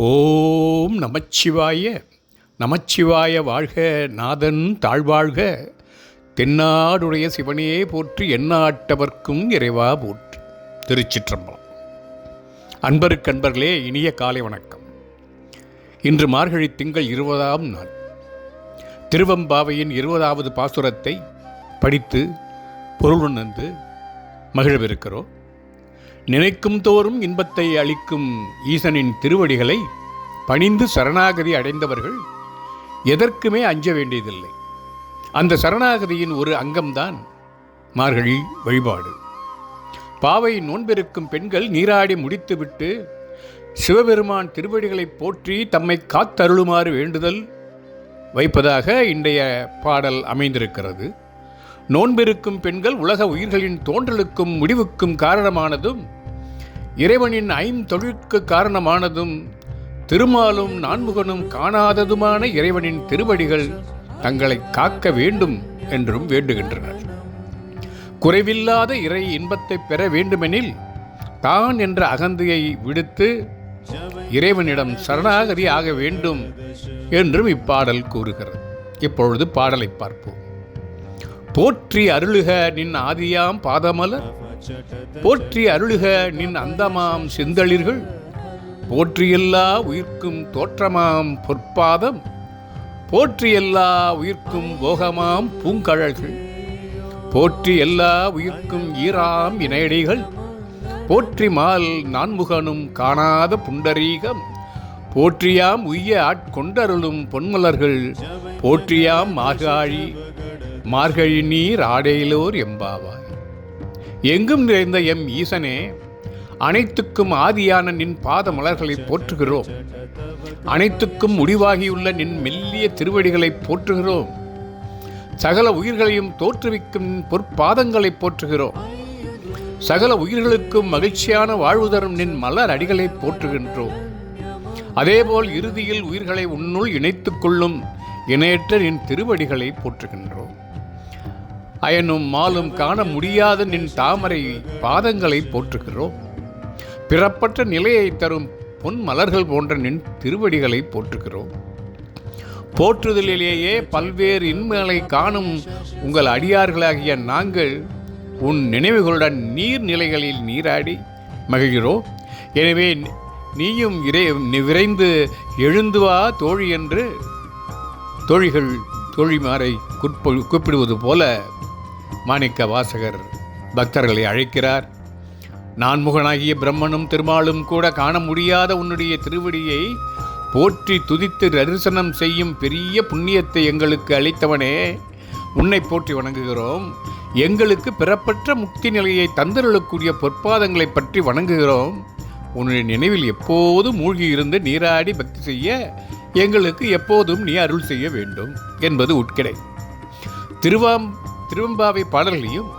ஓம் நமச்சிவாய. நமச்சிவாய வாழ்க நாதன் தாழ்வாழ்க. தென்னாடுடைய சிவனே போற்றி எண்ணாட்டவர்க்கும் இறைவா போற்றி. திருச்சிற்றம்பலம். அன்பருக்கன்பர்களே இனிய காலை வணக்கம். இன்று மார்கழி திங்கள் இருபதாம் நாள். திருவம்பாவையின் இருபதாவது பாசுரத்தை படித்து பொருள் உணர்ந்து மகிழவிருக்கிறோம். நினைக்கும் தோறும் இன்பத்தை அளிக்கும் ஈசனின் திருவடிகளை பணிந்து சரணாகதி அடைந்தவர்கள் எதற்குமே அஞ்ச வேண்டியதில்லை. அந்த சரணாகதியின் ஒரு அங்கம்தான் மார்கழி வழிபாடு. பாவை நோன்பிருக்கும் பெண்கள் நீராடி முடித்துவிட்டு சிவபெருமான் திருவடிகளை போற்றி தம்மை காத்தருளுமாறு வேண்டுதல் வைப்பதாக இன்றைய பாடல் அமைந்திருக்கிறது. நோன்பிருக்கும் பெண்கள் உலக உயிர்களின் தோன்றலுக்கும் முடிவுக்கும் காரணமானதும் இறைவனின் ஐந்தொழிற்கு காரணமானதும் திருமாலும் நான்முகனும் காணாததுமான இறைவனின் திருவடிகள் தங்களை காக்க வேண்டும் என்றும் வேண்டுகின்றனர். குறைவில்லாத இறை இன்பத்தை பெற வேண்டுமெனில் தான் என்ற அகந்தையை விடுத்து இறைவனிடம் சரணாகதி ஆக வேண்டும் என்றும் இப்பாடல் கூறுகிறது. இப்பொழுது பாடலை பார்ப்போம். போற்றி அருளுக நின் ஆதியாம் பாதமலர் போற்றி அருளுக நின் அந்தமாம் செந்தளிர்கள். போற்றியெல்லா உயிர்க்கும் தோற்றமாம் பொற்பாதம். போற்றி எல்லா உயிர்க்கும் போகமாம் பூங்கழல்கள். போற்றி எல்லா உயிர்க்கும் ஈராம் இணையடிகள். போற்றி மால் நான்முகனும் காணாத புண்டரீகம். போற்றியாம் உய்ய ஆட்கொண்டருளும் பொன்மலர்கள். போற்றியாம் மார்காழி மார்கழி நீர் ஆடையிலோர் எம்பாவாய். எங்கும் நிறைந்த எம் ஈசனே அனைத்துக்கும் ஆதியான நின் பாத மலர்களை போற்றுகிறோம். அனைத்துக்கும் முடிவாகியுள்ள நின் மெல்லிய திருவடிகளை போற்றுகிறோம். சகல உயிர்களையும் தோற்றுவிக்கும் பொற்பாதங்களை போற்றுகிறோம். சகல உயிர்களுக்கும் மகிழ்ச்சியான வாழ்வு தரும் நின் மலர் அடிகளை போற்றுகின்றோம். அதேபோல் இறுதியில் உயிர்களை உன்னுள் இணைத்துக் கொள்ளும் இணையற்ற நின் திருவடிகளை போற்றுகின்றோம். அயனும் மாலும் காண முடியாத நின் தாமரை பாதங்களை போற்றுகிறோம். பிறப்பற்ற நிலையை தரும் பொன் மலர்கள் போன்ற நின் திருவடிகளை போற்றுகிறோம். போற்றுதலிலேயே பல்வேறு இன்மைகளை காணும் உங்கள் அடியார்களாகிய நாங்கள் உன் நினைவுகளுடன் நீர்நிலைகளில் நீராடி மகிழ்கிறோம். எனவே நீயும் இறை விரைந்து எழுந்து வா தோழி என்று தோழிகள் தோழிமாரை குற்ப கூப்பிடுவது போல மாணிக்க வாசகர் பக்தர்களை அழைக்கிறார். நான்முகனாகிய பிரம்மனும் திருமாலும் கூட காண முடியாத உன்னுடைய திருவடியை போற்றி துதித்து தரிசனம் செய்யும் பெரிய புண்ணியத்தை எங்களுக்கு அளித்தவனே. உன்னை போற்றி வணங்குகிறோம். எங்களுக்கு பிறப்பற்ற முக்தி நிலையை தந்தருளக்கூடிய பொற்பாதங்களை பற்றி வணங்குகிறோம். உன்னுடைய நினைவில் எப்போதும் மூழ்கி இருந்து நீராடி பக்தி செய்ய எங்களுக்கு எப்போதும் நீ அருள் செய்ய வேண்டும் என்பது உட்கிடை. திருவாம் திருவெம்பாவை பாடல்களையும்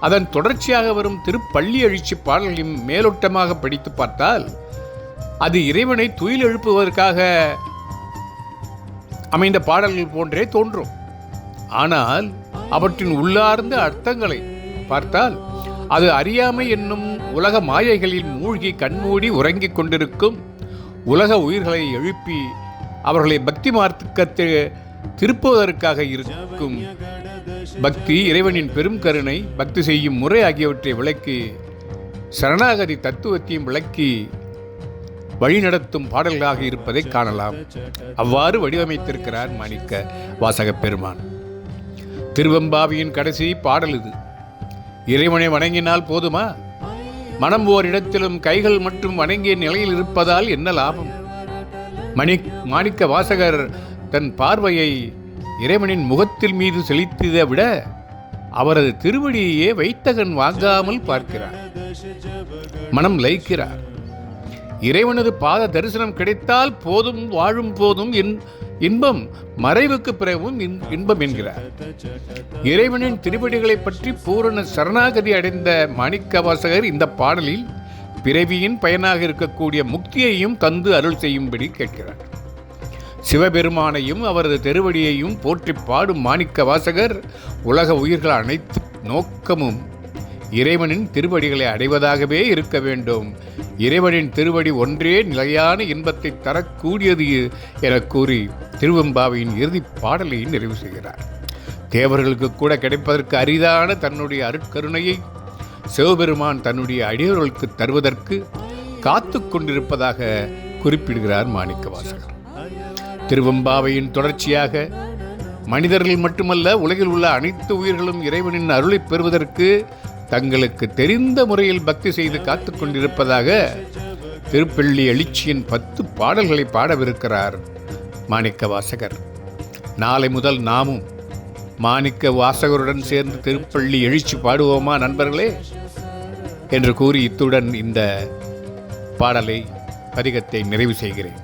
அதன் தொடர்ச்சியாக வரும் திருப்பள்ளி எழுச்சி பாடல்களையும் மேலோட்டமாக படித்து பார்த்தால் அது இறைவனை துயில் எழுப்புவதற்காக அமைந்த பாடல்கள் போன்றே தோன்றும். ஆனால் அவற்றின் உள்ளார்ந்த அர்த்தங்களை பார்த்தால் அது அறியாமை என்னும் உலக மாயைகளில் மூழ்கி கண்மூடி உறங்கிக் கொண்டிருக்கும் உலக உயிர்களை எழுப்பி அவர்களை பக்தி மார்க்கத்தை திருப்புவதற்காக இருக்கும் பக்தி இறைவனின் பெரும் கருணை பக்தி செய்யும் முறை ஆகியவற்றை விளக்கி சரணாகதி தத்துவத்தையும் விளக்கி வழிநடத்தும் பாடல்களாக இருப்பதை காணலாம். அவ்வாறு வடிவமைத்திருக்கிறார் மாணிக்க வாசகப் பெருமான். திருவம்பாவியின் கடைசி பாடல் இது. இறைவனை வணங்கினால் போதுமா? மனம் ஓரிடத்திலும் கைகள் மட்டும் வணங்கிய நிலையில் இருப்பதால் என்ன லாபம்? மணி மாணிக்க வாசகர் தன் பார்வையை இறைவனின் முகத்தில் மீது செலுத்தியதை விட அவரது திருவடியையே வைத்தகன் வாங்காமல் பார்க்கிறார். மனம் லயிக்கிறார். இறைவனது பாத தரிசனம் கிடைத்தால் போதும் வாழும் போதும் இன்பம் மறைவுக்கு பிறகும் இன்பம் என்கிறார். இறைவனின் திருவடிகளை பற்றி பூரண சரணாகதி அடைந்த மாணிக்க வாசகர் இந்த பாடலில் பிறவியின் பயனாக இருக்கக்கூடிய முக்தியையும் தந்து அருள் செய்யும்படி கேட்கிறார். சிவபெருமானையும் அவரது திருவடியையும் போற்றி பாடும் மாணிக்க வாசகர் உலக உயிர்கள் அனைத்து நோக்கமும் இறைவனின் திருவடிகளை அடைவதாகவே இருக்க வேண்டும். இறைவனின் திருவடி ஒன்றே நிலையான இன்பத்தை தரக்கூடியது என கூறி திருவெம்பாவையின் இறுதி பாடலை நிறைவு செய்கிறார். தேவர்களுக்கு கூட கிடைப்பதற்கு அரிதான தன்னுடைய அருட்கருணையை சிவபெருமான் தன்னுடைய அடியவர்களுக்கு தருவதற்கு காத்து கொண்டிருப்பதாக குறிப்பிடுகிறார் மாணிக்கவாசகர் திருவெம்பாவையின் தொடர்ச்சியாக மனிதர்கள் மட்டுமல்ல உலகில் உள்ள அனைத்து உயிர்களும் இறைவனின் அருளைப் பெறுவதற்கு தங்களுக்கு தெரிந்த முறையில் பக்தி செய்து காத்து கொண்டிருப்பதாக திருப்பள்ளி எழுச்சியின் பத்து பாடல்களை பாடவிருக்கிறார் மாணிக்க வாசகர். நாளை முதல் நாமும் மாணிக்க வாசகருடன் சேர்ந்து திருப்பள்ளி எழுச்சி பாடுவோமா நண்பர்களே என்று கூறி இத்துடன் இந்த பாடலை பதிகத்தை நிறைவு செய்கிறேன்.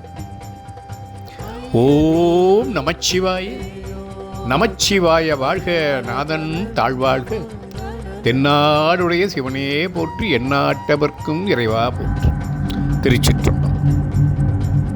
ஓம் நமச்சிவாய. நமச்சிவாய வாழ்க நாதன் தாழ்வாழ்க. தென்னாடுடைய சிவனே போற்றி எந்நாட்டவர்க்கும் இறைவா போற்றி. திருச்சிற்றம்